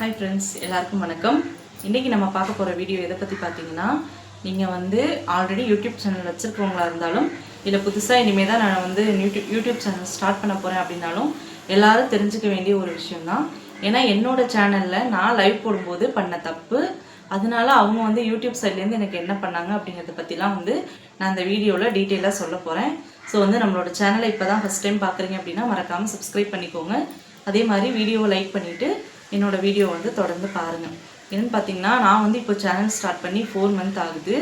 Hi friends எல்லாருக்கும் வணக்கம். இன்றைக்கி நம்ம பார்க்க போகிற வீடியோ எதை பற்றி பார்த்தீங்கன்னா நீங்கள் வந்து ஆல்ரெடி யூடியூப் சேனல் வச்சுருக்கவங்களா இருந்தாலும் இல்லை புதுசாக இனிமேல் தான் நான் வந்து யூடியூப் யூடியூப் சேனல் ஸ்டார்ட் பண்ண போகிறேன் அப்படின்னாலும் எல்லோரும் தெரிஞ்சுக்க வேண்டிய ஒரு விஷயம்தான். ஏன்னா என்னோடய சேனலில் நான் லைவ் போடும்போது பண்ண தப்பு அதனால அவங்க வந்து யூடியூப் சைட்லேருந்து எனக்கு என்ன பண்ணாங்க அப்படிங்கிறத பற்றிலாம் வந்து நான் அந்த வீடியோவில் டீட்டெயிலாக சொல்ல போகிறேன் ஸோ வந்து நம்மளோட சேனலை இப்போ தான் ஃபஸ்ட் டைம் பார்க்குறீங்க அப்படின்னா மறக்காமல் சப்ஸ்கிரைப் பண்ணிக்கோங்க. அதே மாதிரி வீடியோவை லைக் பண்ணிவிட்டு என்னோடய வீடியோ வந்து தொடர்ந்து பாருங்கள் என்னென்னு பார்த்தீங்கன்னா நான் வந்து இப்போ சேனல் ஸ்டார்ட் பண்ணி ஃபோர் மந்த் ஆகுது.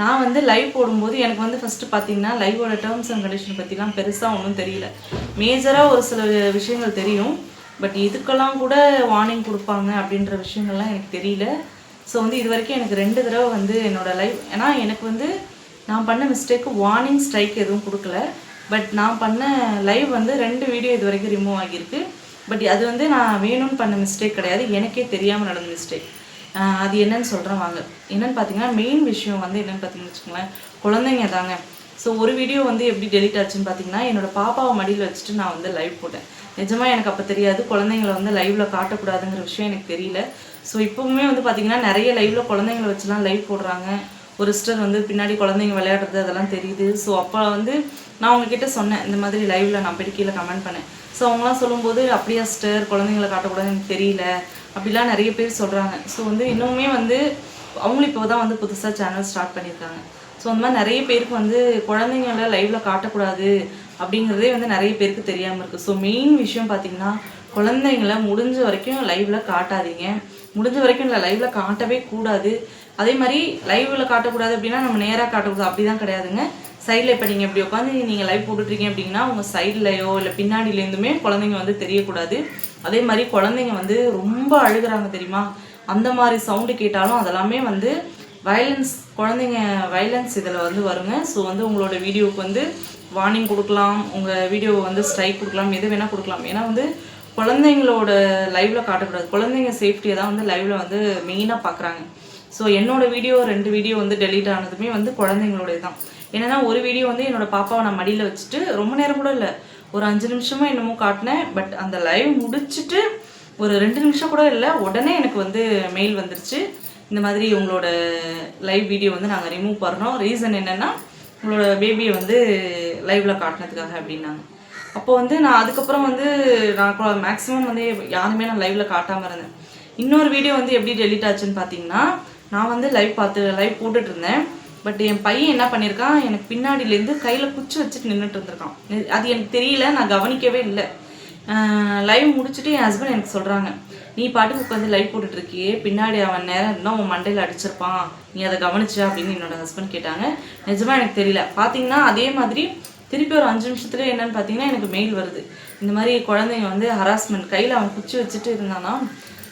நான் வந்து லைவ் போடும்போது எனக்கு வந்து ஃபஸ்ட்டு பார்த்தீங்கன்னா லைவோட டேர்ம்ஸ் அண்ட் கண்டிஷன் பற்றிலாம் பெருசாக ஒன்றும் தெரியல. மேஜராக ஒரு சில விஷயங்கள் தெரியும். பட் இதுக்கெல்லாம் கூட வார்னிங் கொடுப்பாங்க அப்படின்ற விஷயங்கள்லாம் எனக்கு தெரியல. ஸோ வந்து இது வரைக்கும் எனக்கு ரெண்டு தடவை வந்து என்னோடய லைவ் ஏன்னா எனக்கு வந்து நான் பண்ண மிஸ்டேக்கு வார்னிங் ஸ்ட்ரைக் எதுவும் கொடுக்கல. பட் நான் பண்ண லைவ் வந்து ரெண்டு வீடியோ இது வரைக்கும் ரிமூவ் ஆகியிருக்கு. பட் அது வந்து நான் வேணும்னு பண்ண மிஸ்டேக் கிடையாது. எனக்கே தெரியாமல் நடந்த மிஸ்டேக் அது என்னன்னு சொல்கிறேன் வாங்க. என்னென்னு பார்த்தீங்கன்னா மெயின் விஷயம் வந்து என்னென்னு பார்த்தீங்கன்னு வச்சுக்கோங்களேன் குழந்தைங்க தாங்க. ஸோ ஒரு வீடியோ வந்து எப்படி டெலிட் ஆச்சுன்னு பார்த்தீங்கன்னா என்னோட பாப்பாவை மடியில் வச்சுட்டு நான் வந்து லைவ் போட்டேன். நிஜமாக எனக்கு அப்போ தெரியாது. குழந்தைங்கள வந்து லைவ்ல காட்டக்கூடாதுங்கிற விஷயம் எனக்கு தெரியல. ஸோ இப்போவுமே வந்து பார்த்தீங்கன்னா நிறைய லைவ்ல குழந்தைங்கள வச்சுலாம் லைவ் போடுறாங்க. ஒரு சிஸ்டர் வந்து பின்னாடி குழந்தைங்க விளையாடுறது அதெல்லாம் தெரியுது. ஸோ அப்போ வந்து நான் உங்ககிட்ட சொன்னேன் இந்த மாதிரி லைவ்ல நான் போய் கீழே கமெண்ட் பண்ணேன். ஸோ அவங்களாம் சொல்லும்போது அப்படியா சிஸ்டர் குழந்தைங்கள காட்டக்கூடாதுன்னு எனக்கு தெரியல. அப்படிலாம் நிறைய பேர் சொல்கிறாங்க ஸோ வந்து இன்னுமே வந்து அவங்களும் இப்போ தான் வந்து புதுசாக சேனல் ஸ்டார்ட் பண்ணியிருக்காங்க. ஸோ அந்த மாதிரி நிறைய பேருக்கு வந்து குழந்தைங்கள லைவ்ல காட்டக்கூடாது அப்படிங்கிறதே வந்து நிறைய பேருக்கு தெரியாமல் இருக்குது ஸோ மெயின் விஷயம் பார்த்தீங்கன்னா குழந்தைங்கள முடிஞ்ச வரைக்கும் லைவ்ல காட்டாதீங்க. முடிஞ்ச வரைக்கும் இல்லை லைவ்ல காட்டவே கூடாது. அதே மாதிரி லைவ்ல காட்டக்கூடாது அப்படின்னா நம்ம நேராக காட்டக்கூடாது. அப்படிதான் கிடையாதுங்க. சைடில் இப்போ நீங்கள் இப்படி உட்காந்து நீங்கள் லைவ் போட்டுட்ருக்கீங்க அப்படின்னா உங்கள் சைட்லையோ இல்லை பின்னாடிலேருந்துமே குழந்தைங்க வந்து தெரியக்கூடாது. அதே மாதிரி குழந்தைங்க வந்து ரொம்ப அழுகுறாங்க தெரியுமா? அந்த மாதிரி சவுண்டு கேட்டாலும் அதெல்லாமே வந்து வயலன்ஸ் குழந்தைங்க வயலன்ஸ் இதில் வந்து வருங்க. ஸோ வந்து உங்களோட வீடியோவுக்கு வந்து வார்னிங் கொடுக்கலாம். உங்கள் வீடியோவை வந்து ஸ்ட்ரைக் கொடுக்கலாம். எது வேணால் கொடுக்கலாம். ஏன்னா வந்து குழந்தைங்களோட லைவில் காட்டக்கூடாது. குழந்தைங்க சேஃப்டியை தான் வந்து லைவில் வந்து மெயினாக பார்க்குறாங்க. ஸோ என்னோடய வீடியோ ரெண்டு வீடியோ வந்து டெலீட் ஆனதுமே வந்து குழந்தைங்களுடைய தான் என்னென்னா ஒரு வீடியோ வந்து என்னோடய பாப்பாவை நான் மடியில் வச்சுட்டு ரொம்ப நேரம் கூட இல்லை. ஒரு அஞ்சு நிமிஷமா என்னமோ காட்டினேன். பட் அந்த லைவ் முடிச்சுட்டு ஒரு ரெண்டு நிமிஷம் கூட இல்லை. உடனே எனக்கு வந்து மெயில் வந்துருச்சு. இந்த மாதிரி உங்களோட லைவ் வீடியோ வந்து நாங்கள் ரிமூவ் பண்ணுறோம் ரீசன் என்னென்னா உங்களோட பேபியை வந்து லைவில் காட்டினதுக்காக அப்படின்னாங்க. அப்போ வந்து நான் அதுக்கப்புறம் வந்து நான் மேக்ஸிமம் வந்து யாருமே நான் லைவில் காட்டாமல் இருந்தேன். இன்னொரு வீடியோ வந்து எப்படி டெலிட் ஆச்சுன்னு பார்த்தீங்கன்னா நான் வந்து லைவ் பார்த்து லைவ் போட்டுட்டு இருந்தேன். பட் என் பையன் என்ன பண்ணியிருக்கான் எனக்கு பின்னாடியிலேருந்து கையில் குச்சி வச்சுட்டு நின்றுட்டு இருந்திருக்கான். அது எனக்கு தெரியல நான் கவனிக்கவே இல்லை. லைவ் முடிச்சுட்டு என் ஹஸ்பண்ட் எனக்கு சொல்கிறாங்க நீ பாட்டுக்கு உட்காந்து லைவ் போட்டுட்ருக்கியே பின்னாடி அவன் நேரம் இருந்தால் உன் மண்டையில் அடிச்சிருப்பான். நீ அதை கவனிச்சா அப்படின்னு என்னோட ஹஸ்பண்ட் கேட்டாங்க. நிஜமாக எனக்கு தெரியல. பார்த்தீங்கன்னா அதே மாதிரி திருப்பி ஒரு அஞ்சு நிமிஷத்துல என்னன்னு பார்த்தீங்கன்னா எனக்கு மெயில் வருது. இந்த மாதிரி குழந்தைங்க வந்து ஹராஸ்மெண்ட் கையில் அவன் குச்சி வச்சுட்டு இருந்தானா?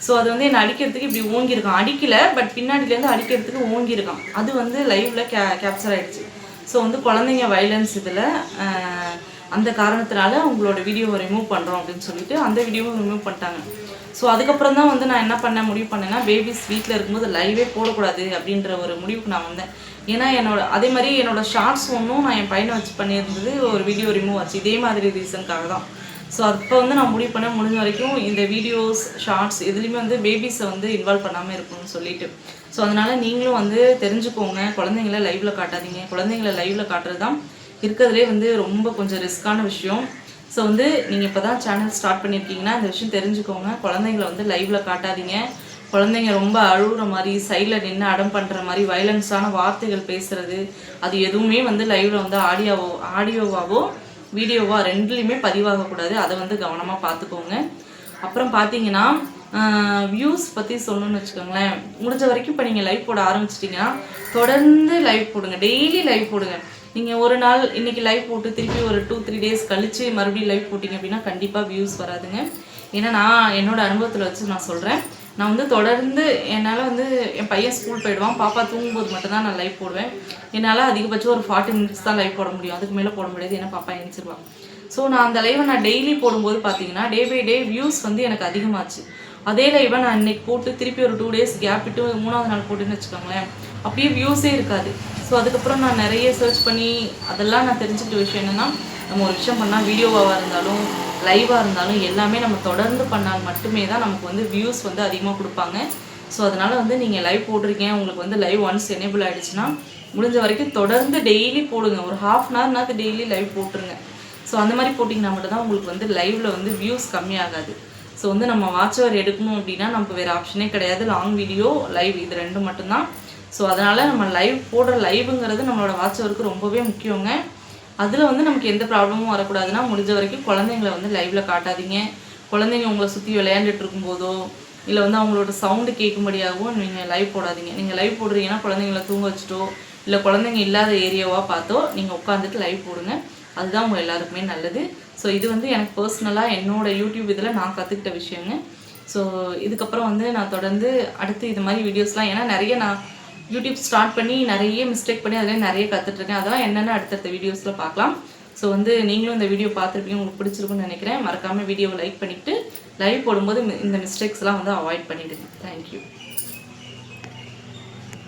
ஸோ அது வந்து என்னை அடிக்கிறதுக்கு இப்படி ஓங்கியிருக்கான் அடிக்கல பட் பின்னாடிலேருந்து அடிக்கிறதுக்கு ஓங்கியிருக்கான் அது வந்து லைவ்ல கே கேப்சர் ஆயிடுச்சு. ஸோ வந்து குழந்தைங்க வைலன்ஸ் இதில் அந்த காரணத்தினால உங்களோட வீடியோவை ரிமூவ் பண்ணுறோம் அப்படின்னு சொல்லிட்டு அந்த வீடியோவும் ரிமூவ் பண்ணிட்டாங்க. ஸோ அதுக்கப்புறம் தான் வந்து நான் என்ன பண்ண முடிவு பண்ணேன்னா பேபிஸ் வீட்டில் இருக்கும்போது லைவே போடக்கூடாது அப்படின்ற ஒரு முடிவுக்கு நான் வந்தேன். ஏன்னா என்னோட அதே மாதிரி என்னோட ஷார்ட்ஸ் ஒன்றும் நான் என் பையனை வச்சு பண்ணியிருந்தது ஒரு வீடியோ ரிமூவ் ஆச்சு. இதே மாதிரி ரீசனுக்காக தான். ஸோ அப்போ வந்து நான் முடிவு பண்ண முடிஞ்ச வரைக்கும் இந்த வீடியோஸ் ஷார்ட்ஸ் எதுலேயுமே வந்து பேபிஸை வந்து இன்வால்வ் பண்ணாமல் இருக்கணும்னு சொல்லிட்டு. ஸோ அதனால் நீங்களும் வந்து தெரிஞ்சுக்கோங்க. குழந்தைங்கள லைவில் காட்டாதீங்க. குழந்தைங்கள லைவில் காட்டுறது தான் இருக்கிறதுலே வந்து ரொம்ப கொஞ்சம் ரிஸ்க்கான விஷயம். ஸோ வந்து நீங்கள் இப்போ தான் சேனல் ஸ்டார்ட் பண்ணியிருக்கீங்கன்னா இந்த விஷயம் தெரிஞ்சுக்கோங்க. குழந்தைங்கள வந்து லைவில் காட்டாதீங்க. குழந்தைங்க ரொம்ப அழுகுற மாதிரி சைடில் நின்று அடம் பண்ணுற மாதிரி வயலன்ஸான வார்த்தைகள் பேசுகிறது அது எதுவுமே வந்து லைவில் வந்து ஆடியோவோ ஆடியோவாவோ வீடியோவா ரெண்டுலேயுமே பதிவாகக்கூடாது. அதை வந்து கவனமாக பார்த்துக்கோங்க. அப்புறம் பார்த்தீங்கன்னா வியூஸ் பற்றி சொல்லணும்னு வச்சுக்கோங்களேன். முடிஞ்ச வரைக்கும் இப்போ நீங்கள் லைவ் போட ஆரம்பிச்சிட்டிங்கன்னா தொடர்ந்து லைவ் போடுங்க. டெய்லி லைவ் போடுங்க. நீங்கள் ஒரு நாள் இன்னைக்கு லைவ் போட்டு திருப்பி ஒரு டூ த்ரீ டேஸ் கழித்து மறுபடியும் லைவ் போட்டிங்க அப்படின்னா கண்டிப்பாக வியூஸ் வராதுங்க. ஏன்னா நான் என்னோடய அனுபவத்தில் வச்சு நான் சொல்கிறேன் நான் வந்து தொடர்ந்து என்னால் வந்து என் பையன் ஸ்கூல் போயிடுவான். பாப்பா தூங்கும்போது மட்டும்தான் நான் லைவ் போடுவேன். என்னால் அதிகபட்சம் ஒரு ஃபார்ட்டி மினிட்ஸ் தான் லைவ் போட முடியும். அதுக்கு மேலே போட முடியாது. ஏன்னா பாப்பா எழுந்திருவான் ஸோ நான் அந்த லைவை நான் டெய்லி போடும்போது பார்த்தீங்கன்னா டே பை டே வியூஸ் வந்து எனக்கு அதிகமாச்சு. அதே லைவை நான் இன்னைக்கு போட்டு திருப்பி ஒரு டூ டேஸ் கேப் விட்டு மூணாவது நாள் போட்டுன்னு வச்சுக்கோங்களேன். அப்படியே வியூஸே இருக்காது. ஸோ அதுக்கப்புறம் நான் நிறைய சர்ச் பண்ணி அதெல்லாம் நான் தெரிஞ்சுக்கிட்ட விஷயம் என்னென்னா நம்ம ஒரு விஷயம் பண்ணால் வீடியோவாக இருந்தாலும் லைவாக இருந்தாலும் எல்லாமே நம்ம தொடர்ந்து பண்ணால் மட்டுமே தான் நமக்கு வந்து வியூஸ் வந்து அதிகமாக கொடுப்பாங்க. ஸோ அதனால் வந்து நீங்கள் லைவ் போட்டிருக்கீங்க உங்களுக்கு வந்து லைவ் ஒன்ஸ் எனேபிள் ஆகிடுச்சுன்னா முடிஞ்ச வரைக்கும் தொடர்ந்து டெய்லி போடுங்க. ஒரு ஹாஃப் அன் ஹவர்னாவது டெய்லி லைவ் போட்டுருங்க. ஸோ அந்த மாதிரி போட்டிங்கன்னா மட்டும்தான் உங்களுக்கு வந்து லைவில் வந்து வியூஸ் கம்மியாகாது. ஸோ வந்து நம்ம வாட்ச் அவர் எடுக்கணும் அப்படின்னா நமக்கு வேறு ஆப்ஷனே கிடையாது. லாங் வீடியோ லைவ் இது ரெண்டு மட்டும்தான். ஸோ அதனால் நம்ம லைவ் போடுற லைவுங்கிறது நம்மளோட வாட்ச் அவருக்கு ரொம்பவே முக்கியங்க. அதில் வந்து நமக்கு எந்த ப்ராப்ளமும் வரக்கூடாதுன்னா முடிஞ்ச வரைக்கும் குழந்தைங்கள வந்து லைவில் காட்டாதீங்க. குழந்தைங்க உங்களை சுற்றி விளையாண்டுட்டு இருக்கும்போதோ இல்லை வந்து அவங்களோட சவுண்டு கேட்கும்படியாகவும் நீங்கள் லைவ் போடாதீங்க. நீங்கள் லைவ் போடுறீங்கன்னா குழந்தைங்கள தூங்க வச்சுட்டோ இல்லை குழந்தைங்க இல்லாத ஏரியாவாக பார்த்தோ நீங்கள் உட்காந்துட்டு லைவ் போடுங்க. அதுதான் உங்கள் எல்லாருக்குமே நல்லது. ஸோ இது வந்து எனக்கு பர்சனலாக என்னோடய யூடியூப் இதில் நான் கற்றுக்கிட்ட விஷயங்க. ஸோ இதுக்கப்புறம் வந்து நான் தொடர்ந்து அடுத்து இது மாதிரி வீடியோஸ்லாம் ஏன்னா நிறைய நான் யூடியூப் ஸ்டார்ட் பண்ணி நிறைய மிஸ்டேக் பண்ணி அதில் நிறைய கற்றுட்ருக்கேன் அதெல்லாம் என்னென்ன அடுத்தடுத்த வீடியோஸில் பார்க்கலாம். ஸோ வந்து நீங்களும் இந்த வீடியோ பார்த்துருப்பீங்க உங்களுக்கு பிடிச்சிருக்குன்னு நினைக்கிறேன். மறக்காமல் வீடியோவை லைக் பண்ணிவிட்டு லைவ் போடும்போது இந்த மிஸ்டேக்ஸ்லாம் வந்து அவாய்ட் பண்ணிவிடுங்க தேங்க்யூ